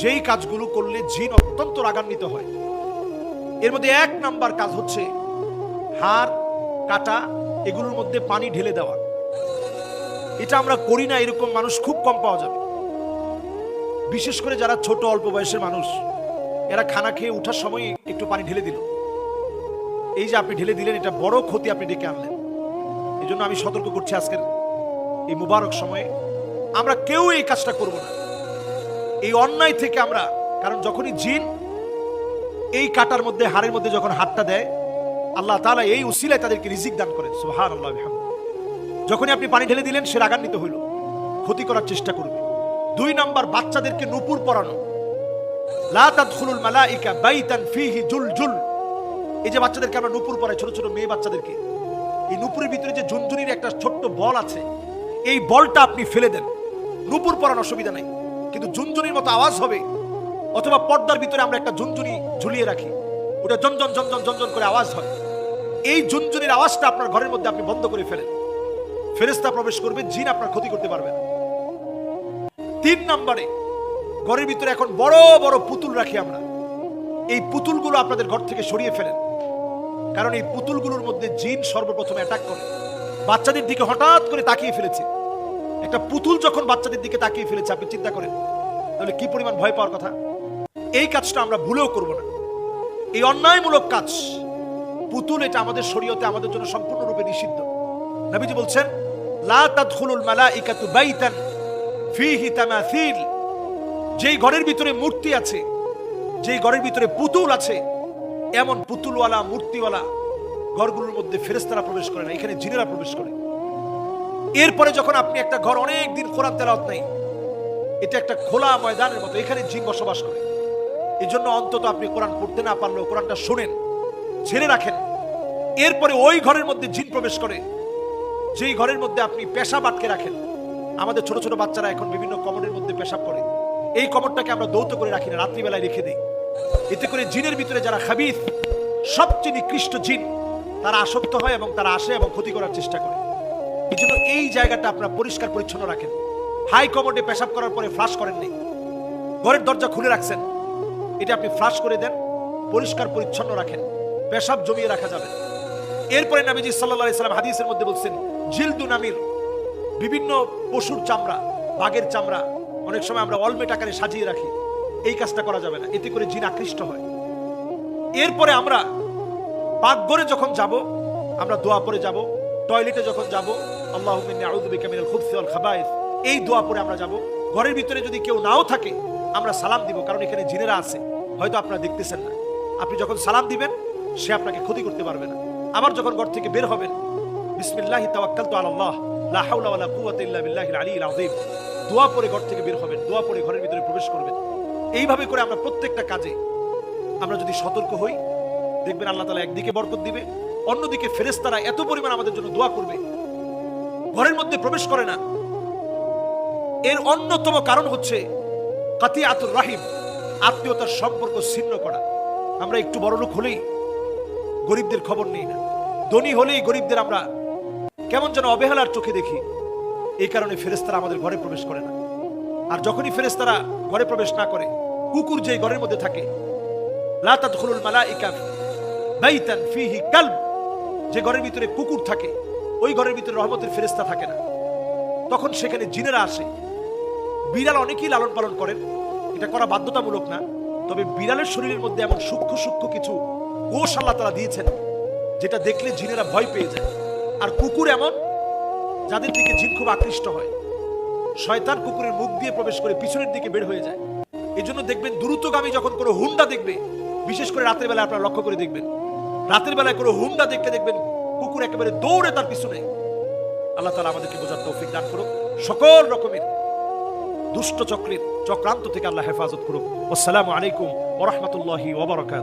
যেই কাজগুলো করলে জিন অত্যন্ত রাগান্বিত হয়। এর মধ্যে এক নাম্বার কাজ হচ্ছে হাড়, কাটা, এগুলোর মধ্যে পানি ঢেলে দেওয়া। এটা আমরা করি না, এরকম মানুষ খুব কম পাওয়া যাবে। বিশেষ করে যারা ছোট, অল্প বয়সের মানুষ, এরা খানা খেয়ে ওঠার সময় একটু পানি ঢেলে দিল। এই যে আপনি ঢেলে দিলেন, এটা বড় ক্ষতি আপনি ডেকে আনলেন। এই জন্য আমি সতর্ক করছি আজকের এই মুবারক সময়ে। আমরা কেউ এই কাজটা করব না। এই অন্যায় থেকে আমরা, কারণ যখনই জিন এই কাটার মধ্যে, হাড়ের মধ্যে যখন হাতটা দেয়, আল্লাহ তালা এই উসিলায় তাদেরকে রিজিক দান করেন। সুবহান আল্লাহ যখনই আপনি পানি ঢেলে দিলেন, সে রাগান্বিত হইল। ক্ষতি করার চেষ্টা করবে। দুই নম্বর, বাচ্চাদেরকে নুপুর পরানো। এই যে বাচ্চাদেরকে আমরা নুপুর পরাই, ছোট ছোট মেয়ে বাচ্চাদেরকে, এই নুপুরের ভিতরে যে একটা ছোট্ট বল আছে, এই বলটা আপনি ফেলে দেন। নুপুর পরানোর অসুবিধা নাই। কিন্তু ঝুনঝুনির মতো আওয়াজ হবে। অথবা পর্দার ভিতরে আমরা একটা ঝুনঝুনি ঝুলিয়ে রাখি। ওটা জনজন জনজন জনজন করে আওয়াজ হয়। এই ঝুনঝুনির আওয়াজটা আপনার ঘরের মধ্যে আপনি বন্ধ করে ফেলেন। ফেরেস্তা প্রবেশ করবে, জিন আপনার ক্ষতি করতে পারবে না। তিন নম্বরে, ঘরের ভিতরে এখন বড় বড় পুতুল রাখি আমরা। এই পুতুলগুলো আপনাদের ঘর থেকে সরিয়ে ফেলেন। কারণ এই পুতুলগুলোর মধ্যে জিন সর্বপ্রথম অ্যাটাক করে। বাচ্চাদের দিকে হঠাৎ করে তাকিয়ে ফেলেছে। একটা পুতুল যখন বাচ্চাদের দিকে তাকিয়ে ফেলেছে, আপনি চিন্তা করেন। তাহলে কি পরিমাণ ভয় পাওয়ার কথা? এই কাজটা আমরা ভুলেও করব না। এই অন্যায়মূলক কাজ, পুতুল এটা আমাদের শরীয়তে আমাদের জন্য সম্পূর্ণরূপে নিষিদ্ধ। নবীজি বলছেন, লা তাদখুলুল মালাইকাতু বাইতান ফিহি তামাথিল যেই ঘরের ভিতরে মূর্তি আছে, যেই ঘরের ভিতরে পুতুল আছে, এমন পুতুলওয়ালা, মূর্তিওয়ালা ঘরগুলোর মধ্যে ফেরেস্তারা প্রবেশ করে না। এখানে জিনেরা প্রবেশ করে। এরপরে যখন আপনি একটা ঘর অনেক দিন কোরআন তেলাওয়াত নাই, এটা একটা খোলা ময়দানের মতো, এখানে জিন বসবাস করে। এই জন্য অন্তত আপনি কোরআন পড়তে না পারলেও কোরআনটা শোনেন ছেড়ে রাখেন। এরপরে ওই ঘরের মধ্যে জিন প্রবেশ করে, যেই ঘরের মধ্যে আপনি পেশাব আটকে রাখেন। আমাদের ছোট ছোট বাচ্চারা এখন বিভিন্ন কমরের মধ্যে পেশাব করে। এই কমরটাকে আমরা দৌত করে রাখি না, রাত্রিবেলায় রেখে দিই। এতে করে জিনের ভিতরে যারা খাবিস, সবচেয়ে নিকৃষ্ট জিন, তারা আসক্ত হয় এবং তারা আসে এবং ক্ষতি করার চেষ্টা করে। এই জন্য এই জায়গাটা আপনারা পরিষ্কার পরিচ্ছন্ন রাখেন। হাই কমোডে পেশাব করার পরে ফ্লাশ করেন নেই ঘরের দরজা খুলে রাখছেন। এটা আপনি ফ্লাশ করে দেন, পরিষ্কার পরিচ্ছন্ন রাখেন, পেশাব জমিয়ে রাখা যাবে। এরপরে নবীজি সাল্লাল্লাহু আলাইহি সাল্লাম হাদিসের মধ্যে বলছেন, জিলদু নামির, বিভিন্ন পশুর চামড়া, বাঘের চামড়া, অনেক সময় আমরা অলমেট আকারে সাজিয়ে রাখি। এই কাজটা করা যাবে না, এতে করে জিন আকৃষ্ট হয়। এরপরে আমরা পাকঘরে যখন যাব, আমরা দোয়া পরে যাব, টয়লেটে যখন যাব এই দোয়া পরে আমরা যাব। ঘরের ভিতরে যদি কেউ নাও থাকে, আমরা সালাম দিব, কারণ এখানে জিনেরা আছে। হয়তো আপনারা দেখতেছেন না। আপনি যখন সালাম দিবেন, সে আপনাকে ক্ষতি করতে পারবে না। আবার যখন ঘর থেকে বের হবেন, বিসমিল্লাহি তাওয়াক্কালতু দোয়া পরে ঘর থেকে বের হবেন, দোয়া পরে ঘরের ভিতরে প্রবেশ করবেন। এইভাবে করে আমরা প্রত্যেকটা কাজে আমরা যদি সতর্ক হই, দেখবেন আল্লাহ তালা একদিকে বরকত দিবে, অন্যদিকে ফেরেস্তারা এত পরিমাণ আমাদের জন্য দোয়া করবে। ঘরের মধ্যে প্রবেশ করে না। এর অন্যতম কারণ হচ্ছে কাতি আতুর রাহিম, আত্মীয়তার সম্পর্ক ছিন্ন করা। আমরা একটু বড় লোক হলেই গরিবদের খবর নেই না। ধনী হলেই গরিবদের আমরা কেমন যেন অবহেলার চোখে দেখি। এই কারণে ফেরেস্তারা আমাদের ঘরে প্রবেশ করে না। আর যখনই ফেরেস্তারা ঘরে প্রবেশ না করে, কুকুর যে ঘরের মধ্যে থাকে, লা তাদখুলুল মালাইকা বাইতান ফিহি কালব, যে ঘরের ভিতরে কুকুর থাকে ওই ঘরের ভিতরে রহমতের ফেরেস্তা থাকে না। তখন সেখানে জিনেরা আসে। বিড়াল অনেকেই লালন পালন করেন। এটা করা বাধ্যতামূলক না, তবে বিড়ালের শরীরের মধ্যে এমন সূক্ষ্ম সূক্ষ্ম কিছু কোষ আল্লাহ তারা দিয়েছেন, যেটা দেখলে জিনেরা ভয় পেয়ে যায়। আর কুকুর এমন, যাদের দিকে জিন খুব আকৃষ্ট হয়। শয়তান কুকুরের মুখ দিয়ে প্রবেশ করে পিছনের দিকে বের হয়ে যায়। এই জন্য দেখবেন দ্রুতগামী যখন কোনো হুন্ডা দেখবে, বিশেষ করে রাতের বেলায় আপনারা লক্ষ্য করে দেখবেন, রাতের বেলায় কোনো হুন্ডা দেখলে দেখবেন কুকুর একেবারে দৌড়ে তার পিছনে। আল্লাহ তালা আমাদেরকে বোঝার তৌফিক দান করুক। সকল রকমের দুষ্ট চক্রের চক্রান্ত থেকে আল্লাহ হেফাজত করুক। আসসালামু আলাইকুম ওরহমতুল্লাহি ওবরাকাত